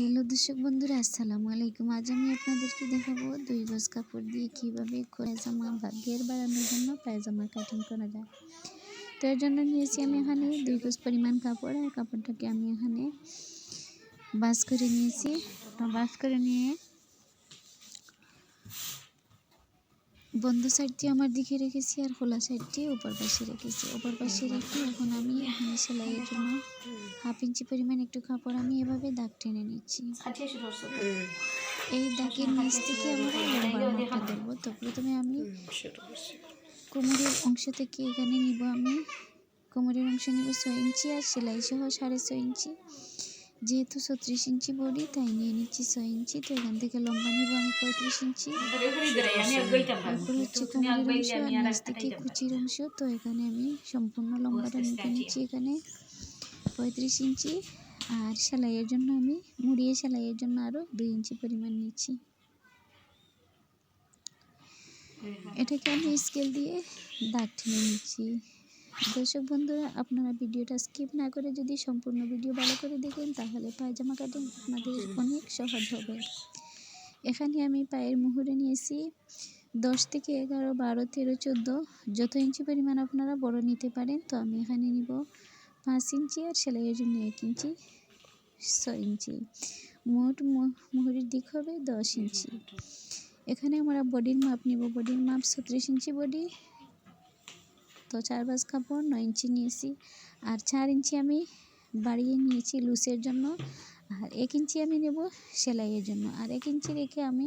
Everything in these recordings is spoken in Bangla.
হ্যালো দর্শক বন্ধুরা, আসসালামু আলাইকুম। আজ আমি আপনাদেরকে দেখাবো দুই গজ কাপড় দিয়ে কীভাবে পায়জামা বা ঘের বাড়ানোর জন্য পায়জামা কাটিং করা যায়। তো এর জন্য নিয়েছি আমি এখানে দুই গজ পরিমাণ কাপড় আর কাপড়টাকে আমি এখানে বাস করে নিয়েছি। বাস করে নিয়ে বন্ধ সাইডটি আমার দিকে রেখেছি আর খোলা সাইডটি উপর পাশে রেখেছি। উপর পাশে রেখে এখন আমি এখানে সেলাইয়ের জন্য হাফ ইঞ্চি পরিমাণ একটু কাপড় আমি এভাবে দাগ টেনে নিচ্ছি। এই দাগের নিচ থেকে আমরা ধরবো তো প্রথমে আমি কোমরের অংশ থেকে এখানে নিব আমি। কোমরের অংশ নিব ছয় ইঞ্চি আর সেলাই সহ সাড়ে ছয় ইঞ্চি। যেহেতু ছত্রিশ ইঞ্চি বডি তাই নিয়ে নিচ্ছি ছয় ইঞ্চি। তো এখান থেকে লম্বা নিব আমি পঁয়ত্রিশ ইঞ্চি। তারপর হচ্ছে কোমরের অংশ আর নিচ থেকে কুচির অংশ। তো এখানে আমি সম্পূর্ণ লম্বাটা নিতে নিচ্ছি এখানে পঁয়ত্রিশ ইঞ্চি। আর সেলাইয়ের জন্য আমি মুড়িয়ে সেলাইয়ের জন্য আরও দুই ইঞ্চি পরিমাণ নিচ্ছি। এটাকে আমি স্কেল দিয়ে দাগ টেনে নিচ্ছি। দর্শক বন্ধুরা, আপনারা ভিডিওটা স্কিপ না করে যদি সম্পূর্ণ ভিডিও ভালো করে দেখেন, তাহলে পায়জামা কাটিং আপনাদের অনেক সহজ হবে। এখানে আমি পায়ের মুহুরে নিয়েছি দশ থেকে এগারো, বারো, তেরো, চোদ্দ, যত ইঞ্চি পরিমাণ আপনারা বড় নিতে পারেন, তো আমি এখানে নিব পাঁচ ইঞ্চি আর সেলাইয়ের জন্য এক ইঞ্চি, ছয় ইঞ্চি। মোট মুহুরির দিক হবে দশ ইঞ্চি। এখানে আমরা বডির মাপ নিব। বডির মাপ ছত্রিশ ইঞ্চি বডি তো চার বাস কাপড়, নয় ইঞ্চি নিয়েছি। আর চার ইঞ্চি আমি বাড়িয়ে নিয়েছি লুসের জন্য। আর এক ইঞ্চি আমি নেব সেলাইয়ের জন্য। আর এক ইঞ্চি রেখে আমি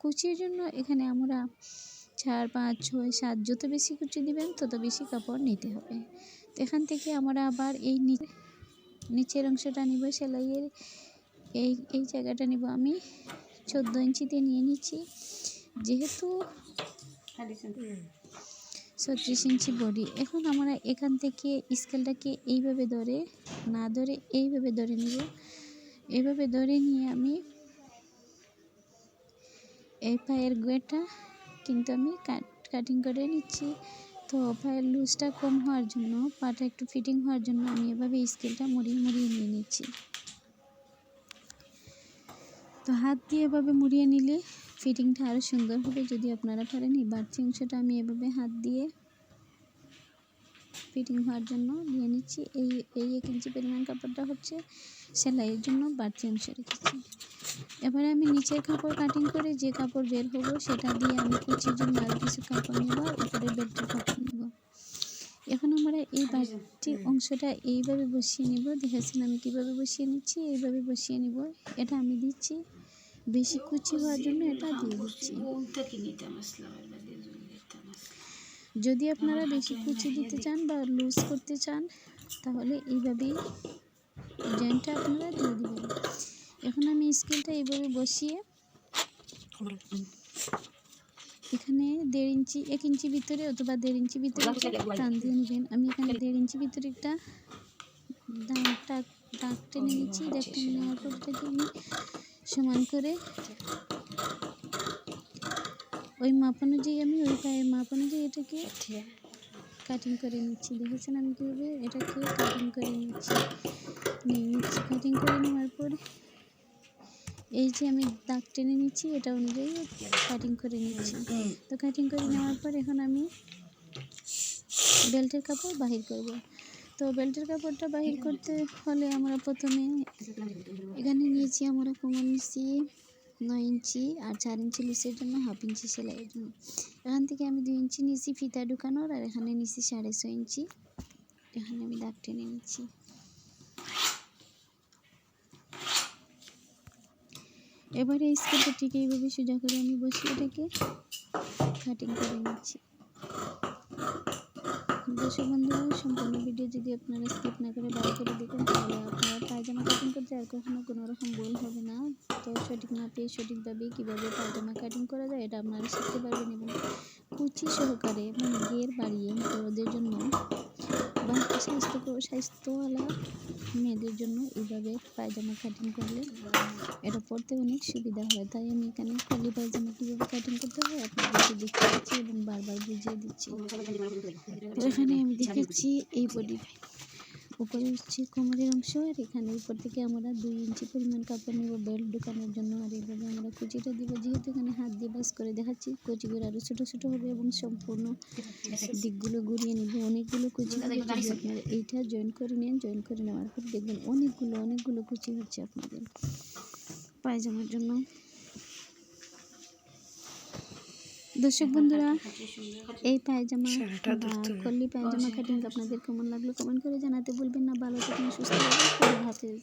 কুচির জন্য এখানে আমরা চার, পাঁচ, ছয়, সাত যত বেশি কুচি দিবেন তত বেশি কাপড় নিতে হবে। তো এখান থেকে আমরা আবার এই নিচের অংশটা নিব সেলাইয়ের। এই এই জায়গাটা নিব আমি। চোদ্দ ইঞ্চিতে নিয়ে নিচ্ছি। যেহেতু ছত্রিশ ইঞ্চি বডি এখন আমরা এখান থেকে স্কেলটাকে এইভাবে ধরে, না ধরে এইভাবে ধরে নিব। এইভাবে ধরে নিয়ে আমি এই পায়ের গোয়েটা কিন্তু আমি কাটিং করে নিচ্ছি। তো পায়ের লুজটা কম হওয়ার জন্য, পাটা একটু ফিটিং হওয়ার জন্য আমি এভাবে স্কেলটা মুড়িয়ে মুড়িয়ে নিয়ে নিচ্ছি। তো হাত দিয়ে এভাবে মুড়িয়ে নিলে ফিটিংটা আরও সুন্দর হবে যদি আপনারা পারেন। এই বাড়তি অংশটা আমি এভাবে হাত দিয়ে ফিটিং হওয়ার জন্য নিয়ে নিচ্ছি। এই এই এক ইঞ্চি পরিমাণ কাপড়টা হচ্ছে সেলাইয়ের জন্য বাড়তি অংশ রেখেছি। এবারে আমি নিচের কাপড় কাটিং করে যে কাপড় বের হব সেটা দিয়ে আমি কুচির জন্য আরও কিছু কাপড় নেব, উপরে বেল্টের কাপড় নেব। এখন আমরা এই বাড়তি অংশটা এইভাবে বসিয়ে নিব। দেখেছেন আমি কীভাবে বসিয়ে নিচ্ছি? এইভাবে বসিয়ে নিব। এটা আমি দিচ্ছি। বেশি কুচি হওয়ার জন্য এটা দিয়ে দিচ্ছি। যদি আপনারা বেশি কুচি দিতে চান বা লুজ করতে চান তাহলে এইভাবেই ডিজাইনটা আপনারা দিয়ে দেবেন। এখন আমি স্কেলটা এইভাবে বসিয়ে এখানে দেড় ইঞ্চি এক ইঞ্চি ভিতরে অথবা দেড় ইঞ্চি ভিতরে টান দিয়ে নেবেন। আমি এখানে দেড় ইঞ্চি ভিতরে একটা দাগটা দাগ টেনে নিচ্ছি। দাগ টেনে নেওয়ার পর আমি সমান করে ওই মাপ অনুযায়ী আমি ওই পায়ের মাপ অনুযায়ী এটাকে কাটিং করে নিচ্ছি। দেখেছেন আমি কীভাবে? এটাকে কাটিং করে নিচ্ছি। নিয়ে নিচ্ছি। কাটিং করে নেওয়ার পর এই যে আমি দাগ টেনে নিচ্ছি, এটা অনুযায়ী কাটিং করে নিচ্ছি। তো কাটিং করে নেওয়ার পর এখন আমি বেল্টের কাপড় বাহির করব। তো বেল্টের কাপড়টা বাহির করতে হলে আমরা প্রথমে এখানে নিয়েছি আমরা কোমর নিচ্ছি নয় ইঞ্চি আর চার ইঞ্চি লুসের জন্য হাফ ইঞ্চি সেলাইয়ের জন্য। এখান থেকে আমি দুই ইঞ্চি নিয়েছি ফিতা ঢুকানোর আর এখানে নিচ্ছি সাড়ে ছয় ইঞ্চি। এখানে আমি দাগ টেনে নিচ্ছি এবারে স্কেলটা ঠিক এইভাবে সোজা করে আমি বসিয়ে এটাকে কাটিং করে নিচ্ছি। দর্শক বন্ধুরা, সম্পূর্ণ ভিডিও যদি আপনারা স্কিপ না করে ভালো করে দেখেন, তাহলে আপনারা পায়জামা কাটিং করতে আর কখনো কোনো রকম ভুল হবে না। তো সঠিক মাপে সঠিকভাবে কীভাবে পায়জামা কাটিং করা যায়, এটা আপনারা শিখতে পারবেন এবং কুচি সহকারে মানে ঘের বাড়িয়ে বড়দের জন্য বা স্বাস্থ্য স্বাস্থ্যওয়ালা মেয়েদের জন্য এইভাবে পায়জামা কাটিং করলে এটা পড়তে অনেক সুবিধা হয়। তাই আমি এখানে খালি পায়জামা কীভাবে কাটিং করতে হয় আপনাদেরকে দেখিয়ে এবং বারবার বুঝিয়ে দিচ্ছি। এখানে আমি দেখেছি এই বডি উপরে হচ্ছে কোমরের অংশ, আর এখানে উপর থেকে আমরা দুই ইঞ্চি পরিমাণ কাপড় নেব, বেল্ট ঢুকানোর জন্য, আর এইভাবে আমরা কুচিটা দিব। যেহেতু এখানে হাত দিয়ে বাস করে দেখাচ্ছি, কুচিগুলো আরও ছোটো ছোটো হবে এবং সম্পূর্ণ দিকগুলো ঘুরিয়ে নিব। অনেকগুলো কুচি আপনারা এইটা জয়েন করে নিন জয়েন করে নেওয়ার পর দেখবেন অনেকগুলো অনেকগুলো কুচি হচ্ছে আপনাদের পায়জামার জন্য। দর্শক বন্ধুরা এই পায়জামা বা কল্লি পায়জামা কাটিং আপনাদের কেমন লাগল কমেন্ট করে জানাতে বলবেন না। ভালো থাকুন সুস্থ হাফেজ।